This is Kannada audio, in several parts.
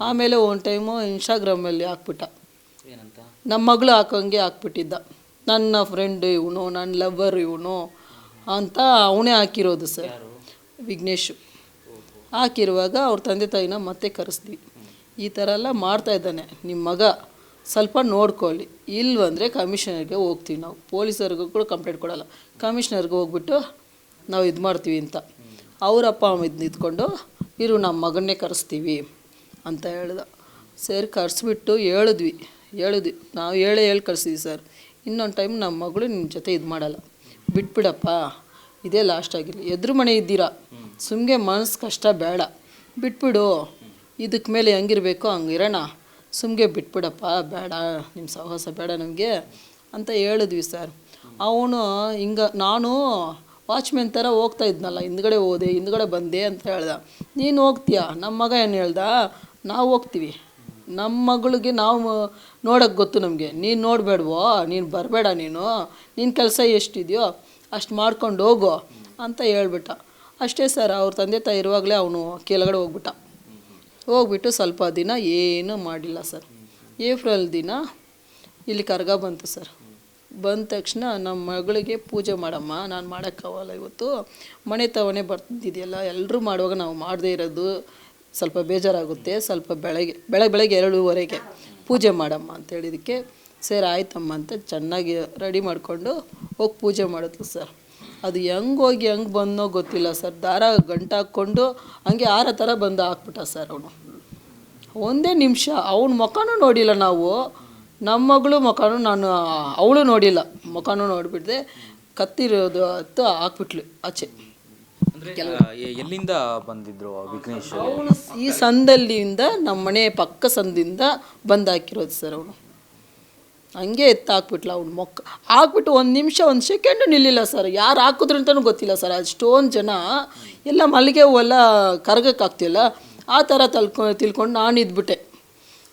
ಆಮೇಲೆ ಒಂದು ಟೈಮು ಇನ್ಸ್ಟಾಗ್ರಾಮಲ್ಲಿ ಹಾಕ್ಬಿಟ್ಟ. ಏನಂತ? ನಮ್ಮ ಮಗಳು ಹಾಕೋಂಗೆ ಹಾಕ್ಬಿಟ್ಟಿದ್ದ. ನನ್ನ ಫ್ರೆಂಡ್ ಇವನು ನನ್ನ ಲವರ್ ಇವನು ಅಂತ ಅವನೇ ಹಾಕಿರೋದು ಸರ್ ವಿಘ್ನೇಶು. ಹಾಕಿರುವಾಗ ಅವ್ರ ತಂದೆ ತಾಯಿನ ಮತ್ತೆ ಕರೆಸ್ದ್ವಿ. ಈ ಥರ ಎಲ್ಲ ಮಾಡ್ತಾಯಿದ್ದಾನೆ ನಿಮ್ಮ ಮಗ ಸ್ವಲ್ಪ ನೋಡ್ಕೊಳ್ಳಿ. ಇಲ್ವಂದರೆ ಕಮಿಷನರ್ಗೆ ಹೋಗ್ತೀವಿ ನಾವು. ಪೊಲೀಸರಿಗೂ ಕೂಡ ಕಂಪ್ಲೇಂಟ್ ಕೊಡಲ್ಲ. ಕಮಿಷನರ್ಗೆ ಹೋಗ್ಬಿಟ್ಟು ನಾವು ಇದು ಮಾಡ್ತೀವಿ ಅಂತ. ಅವರಪ್ಪ ಅಮ್ಮ ಇದು ನಿಂತ್ಕೊಂಡು ಇರು ನಮ್ಮ ಮಗನ್ನೇ ಕರೆಸ್ತೀವಿ. ಅಂತ ಹೇಳ್ದ. ಸೇರಿ, ಕರೆಸ್ಬಿಟ್ಟು ಹೇಳಿದ್ವಿ. ಹೇಳಿದ್ವಿ. ನಾವು ಹೇಳೇ ಹೇಳಿ ಕಳಿಸಿದ್ವಿ ಸರ್. ಇನ್ನೊಂದು ಟೈಮ್ ನಮ್ಮ ಮಗಳು ನಿಮ್ಮ ಜೊತೆ ಇದು ಮಾಡಲ್ಲ. ಬಿಟ್ಬಿಡಪ್ಪ. ಇದೇ ಲಾಸ್ಟ್ ಆಗಿರಲಿ. ಎದುರು ಮನೆ ಇದ್ದೀರಾ? ಸುಮ್ಗೆ ಮನಸ್ಸು ಕಷ್ಟ ಬೇಡ. ಬಿಟ್ಬಿಡು. ಇದಕ್ಕೆ ಮೇಲೆ ಹೆಂಗಿರಬೇಕು ಹಂಗಿರೋಣ ಸುಮ್ಗೆ ಬಿಟ್ಬಿಡಪ್ಪ. ಬೇಡ. ನಿಮ್ಮ ಸಹವಾಸ ಬೇಡ ನಮಗೆ ಅಂತ ಹೇಳಿದ್ವಿ ಸರ್. ಅವನು ಹಿಂಗೆ, ನಾನು ವಾಚ್ಮ್ಯಾನ್ ಥರ ಹೋಗ್ತಾ ಇದ್ನಲ್ಲ. ಹಿಂದ್ಗಡೆ ಹೋದೆ, ಹಿಂದ್ಗಡೆ ಬಂದೆ ಅಂತ ಹೇಳ್ದ. ನೀನು ಹೋಗ್ತೀಯಾ? ನಮ್ಮ ಮಗ ಏನು ಹೇಳ್ದ? ನಾವು ಹೋಗ್ತೀವಿ. ನಮ್ಮ ಮಗಳಿಗೆ ನಾವು ನೋಡೋಕೆ ಗೊತ್ತು ನಮಗೆ. ನೀನು ನೋಡಬೇಡ್ವೋ, ನೀನು ಬರಬೇಡ ನೀನು ನಿನ್ನ ಕೆಲಸ ಎಷ್ಟಿದೆಯೋ ಅಷ್ಟು ಮಾಡ್ಕೊಂಡು ಹೋಗೋ ಅಂತ ಹೇಳ್ಬಿಟ್ಟ. ಅಷ್ಟೇ ಸರ್, ಅವ್ರ ತಂದೆ ತಾಯಿ ಇರುವಾಗಲೇ ಅವನು ಕೆಳಗಡೆ ಹೋಗ್ಬಿಟ್ಟ. ಹೋಗ್ಬಿಟ್ಟು ಸ್ವಲ್ಪ ದಿನ ಏನೂ ಮಾಡಿಲ್ಲ ಸರ್. ಏಪ್ರಿಲ್ ದಿನ ಇಲ್ಲಿ ಕರ್ಗ ಬಂತು ಸರ್. ಬಂದ ತಕ್ಷಣ ನಮ್ಮ ಮಗಳಿಗೆ ಪೂಜೆ ಮಾಡಮ್ಮ, ನಾನು ಮಾಡೋಕ್ಕಾಗಲ್ಲ ಇವತ್ತು. ಮನೆ ತವನೇ ಬರ್ತಿದೆಯಲ್ಲ ಎಲ್ಲರೂ ಮಾಡುವಾಗ ನಾವು ಮಾಡದೇ ಇರೋದು. ಸ್ವಲ್ಪ ಬೇಜಾರಾಗುತ್ತೆ, ಸ್ವಲ್ಪ ಬೆಳಗ್ಗೆ ಬೆಳಗ್ಗೆ ಬೆಳಗ್ಗೆ ಎರಡೂವರೆಗೆ ಪೂಜೆ ಮಾಡಮ್ಮ ಅಂತ ಹೇಳಿದಕ್ಕೆ, ಸರ್ ಆಯ್ತಮ್ಮ ಅಂತ ಚೆನ್ನಾಗಿ ರೆಡಿ ಮಾಡಿಕೊಂಡು ಹೋಗಿ ಪೂಜೆ ಮಾಡಿದ್ಲು ಸರ್. ಅದು ಹೆಂಗೆ ಹೋಗಿ ಹೆಂಗೆ ಬಂದೋ ಗೊತ್ತಿಲ್ಲ ಸರ್. ದಾರ ಗಂಟು ಹಾಕ್ಕೊಂಡು ಹಂಗೆ ಆರ ಥರ ಬಂದು ಹಾಕ್ಬಿಟ್ಟ ಸರ್ ಅವನು. ಒಂದೇ ನಿಮಿಷ, ಅವನ ಮುಖನೂ ನೋಡಿಲ್ಲ ನಾವು. ನಮ್ಮ ಮಗಳು ಮುಖನೂ ನಾನು, ಅವಳು ನೋಡಿಲ್ಲ. ಮುಖನೂ ನೋಡಿಬಿಟ್ದೆ, ಕತ್ತಿರೋದು ಹತ್ತು ಹಾಕ್ಬಿಟ್ಲು ಆಚೆ. ಎಲ್ಲಿಂದ ಬಂದಿದ್ರು ವಿಘ್ನೇಶ್ ಅವನು ಈ ಸಂದಲ್ಲಿಂದ ನಮ್ಮ ಮನೆ ಪಕ್ಕ ಸಂದಿಂದ ಬಂದಾಕಿರೋದು ಸರ್ ಅವನು. ಹಂಗೆ ಎತ್ತಾಕ್ಬಿಟ್ಲ ಅವ್ನು ಮೊಕ್ಕ. ಹಾಕ್ಬಿಟ್ಟು ಒಂದು ನಿಮಿಷ ಒಂದು ಸೆಕೆಂಡು ನಿಲ್ಲಿಲ್ಲ ಸರ್. ಯಾರು ಹಾಕಿದ್ರು ಅಂತಲೂ ಗೊತ್ತಿಲ್ಲ ಸರ್. ಅಷ್ಟೊಂದು ಜನ ಎಲ್ಲ ಮಲ್ಲಿಗೆ ಹೂವೆಲ್ಲ ಕರಗಕ್ಕೆ ಆಗ್ತಿಲ್ಲ. ಆ ಥರ ತಲ್ಕೊ ತಿಳ್ಕೊಂಡು ನಾನು ಇದ್ಬಿಟ್ಟೆ.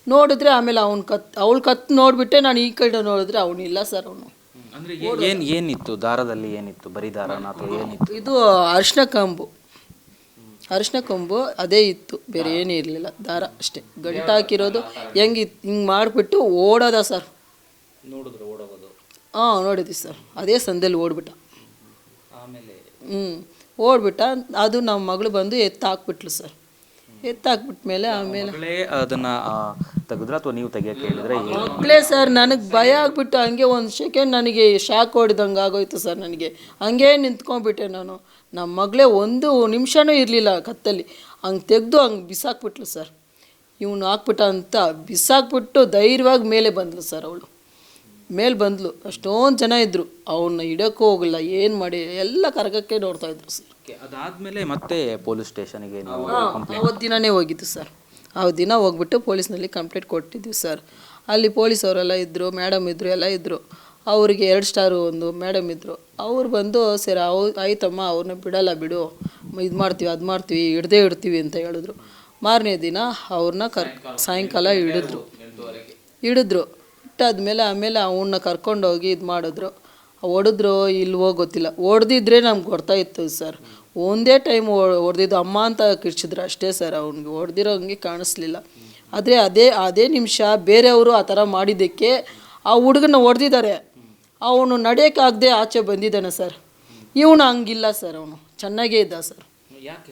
ನೋಡಿದ್ರೆ ಆಮೇಲೆ ಅವ್ನು ಕತ್ ಅವಳು ಕತ್ ನೋಡಿಬಿಟ್ಟೆ. ನಾನು ಈ ಕಡೆ ನೋಡಿದ್ರೆ ಅವನಿಲ್ಲ ಸರ್ ಅವನು. ಅಂದ್ರೆ ಏನು ಏನ್ ಏನಿತ್ತು? ದಾರದಲ್ಲಿ ಏನಿತ್ತು? ಬರೀ ದಾರನ ಅಥವಾ ಏನಿತ್ತು? ಇದು ಅರಿಶಿನ ಕಂಬು. ಅರಿಶಿನ ಕೊಂಬು ಅದೇ ಇತ್ತು. ಬೇರೆ ಏನೂ ಇರಲಿಲ್ಲ. ದಾರ ಅಷ್ಟೇ. ಗಂಟು ಹಾಕಿರೋದು ಹೆಂಗೆ ಹಿಂಗೆ ಮಾಡಿಬಿಟ್ಟು ಓಡೋದ ಸರ್. ನೋಡಿದ್ರು ಓಡೋಗೋದು. ಹಾಂ ನೋಡಿದ್ವಿ ಸರ್. ಅದೇ ಸಂದೇಲಿ ಓಡ್ಬಿಟ್ಟ. ಆಮೇಲೆ ಹ್ಞೂ ಓಡ್ಬಿಟ್ಟ. ಅದು ನಮ್ಮ ಮಗಳು ಬಂದು ಎತ್ತು ಹಾಕ್ಬಿಟ್ಲು ಸರ್. ಎತ್ತು ಹಾಕ್ಬಿಟ್ಮೇಲೆ ಆಮೇಲೆ ಮಗಳೇ ಅದನ್ನ ತೆಗೆದ್ರ ಅಥವಾ ನೀವು ತೆಗಿಯಕ್ಕೆ ಹೇಳಿದ್ರೆ ಏನು? ಮಕ್ಕಳೇ ಸರ್ ನನಗೆ ಭಯ ಆಗ್ಬಿಟ್ಟು ಹಂಗೆ ಒಂದು ಸೆಕೆಂಡ್ ನನಗೆ ಶಾಕ್ ಹೊಡೆದಂಗೆ ಆಗೋಯ್ತು ಸರ್ ನನಗೆ. ಹಂಗೆ ನಿಂತ್ಕೊಂಡ್ಬಿಟ್ಟೆ ನಾನು. ನಮ್ಮ ಮಗಳೇ ಒಂದು ನಿಮಿಷನೂ ಇರಲಿಲ್ಲ ಕತ್ತಲ್ಲಿ. ಹಂಗೆ ತೆಗೆದು ಹಂಗೆ ಬಿಸಾಕ್ಬಿಟ್ಲು ಸರ್. ಇವನು ಹಾಕ್ಬಿಟ್ಟ ಅಂತ ಬಿಸಾಕ್ಬಿಟ್ಟು ಧೈರ್ಯವಾಗಿ ಮೇಲೆ ಬಂದ್ಲು ಸರ್ ಅವಳು. ಮೇಲೆ ಬಂದ್ಲು. ಅಷ್ಟೊಂದು ಜನ ಇದ್ದರು ಅವನ್ನ ಇಡೋಕ್ಕೂ ಹೋಗಲ್ಲ. ಏನು ಮಾಡಿ? ಎಲ್ಲ ಕರಗಕ್ಕೆ ನೋಡ್ತಾ ಇದ್ರು ಸರ್. ಅದಾದಮೇಲೆ ಮತ್ತೆ ಪೊಲೀಸ್ ಸ್ಟೇಷನ್ಗೆ ದಿನನೇ ಹೋಗಿದ್ದು ಸರ್. ಆ ದಿನ ಹೋಗ್ಬಿಟ್ಟು ಪೊಲೀಸ್ನಲ್ಲಿ ಕಂಪ್ಲೇಂಟ್ ಕೊಟ್ಟಿದ್ವಿ ಸರ್. ಅಲ್ಲಿ ಪೊಲೀಸ್ ಅವರೆಲ್ಲ ಇದ್ದರು ಮೇಡಮ್ ಇದ್ದರು ಎಲ್ಲ ಇದ್ದರು ಅವರಿಗೆ ಎರಡು ಸ್ಟಾರು ಒಂದು ಮೇಡಮ್ ಇದ್ದರು ಅವ್ರು ಬಂದು ಸರ್ ಅವು ಆಯ್ತಮ್ಮ ಅವ್ರನ್ನ ಬಿಡಲ್ಲ ಬಿಡು. ಇದು ಮಾಡ್ತೀವಿ ಅದು ಮಾಡ್ತೀವಿ ಹಿಡ್ದೇ ಇಡ್ತೀವಿ ಅಂತ ಹೇಳಿದ್ರು. ಮಾರನೇ ದಿನ ಅವ್ರನ್ನ ಕರ್ ಸಾಯಂಕಾಲ ಹಿಡಿದ್ರು. ಹಿಡಿದ್ರು. ಇಟ್ಟಾದ್ಮೇಲೆ ಆಮೇಲೆ ಅವನ್ನ ಕರ್ಕೊಂಡೋಗಿ ಇದು ಮಾಡಿದ್ರು. ಹೊಡೆದ್ರು ಇಲ್ವೋ ಗೊತ್ತಿಲ್ಲ. ಹೊಡೆದಿದ್ರೆ ನಮ್ಗೆ ಗೊತ್ತಾಯಿತ್ತು ಸರ್. ಒಂದೇ ಟೈಮ್ ಹೊಡೆದಿದ್ದು ಅಮ್ಮ ಅಂತ ಕಿರ್ಚಿದ್ರು ಅಷ್ಟೇ ಸರ್ ಅವ್ನಿಗೆ. ಹೊಡೆದಿರೋ ಹಂಗೆ ಕಾಣಿಸ್ಲಿಲ್ಲ. ಆದರೆ ಅದೇ ಅದೇ ನಿಮಿಷ ಬೇರೆಯವರು ಆ ಥರ ಮಾಡಿದ್ದಕ್ಕೆ ಆ ಹುಡುಗನ ಹೊಡೆದಿದ್ದಾರೆ ಅವನು ನಡೆಯೋಕ್ಕಾಗದೆ ಆಚೆ ಬಂದಿದ್ದಾನೆ ಸರ್. ಇವನು ಹಂಗಿಲ್ಲ ಸರ್ ಅವನು. ಚೆನ್ನಾಗೇ ಇದ್ದ ಸರ್. ಯಾಕೆ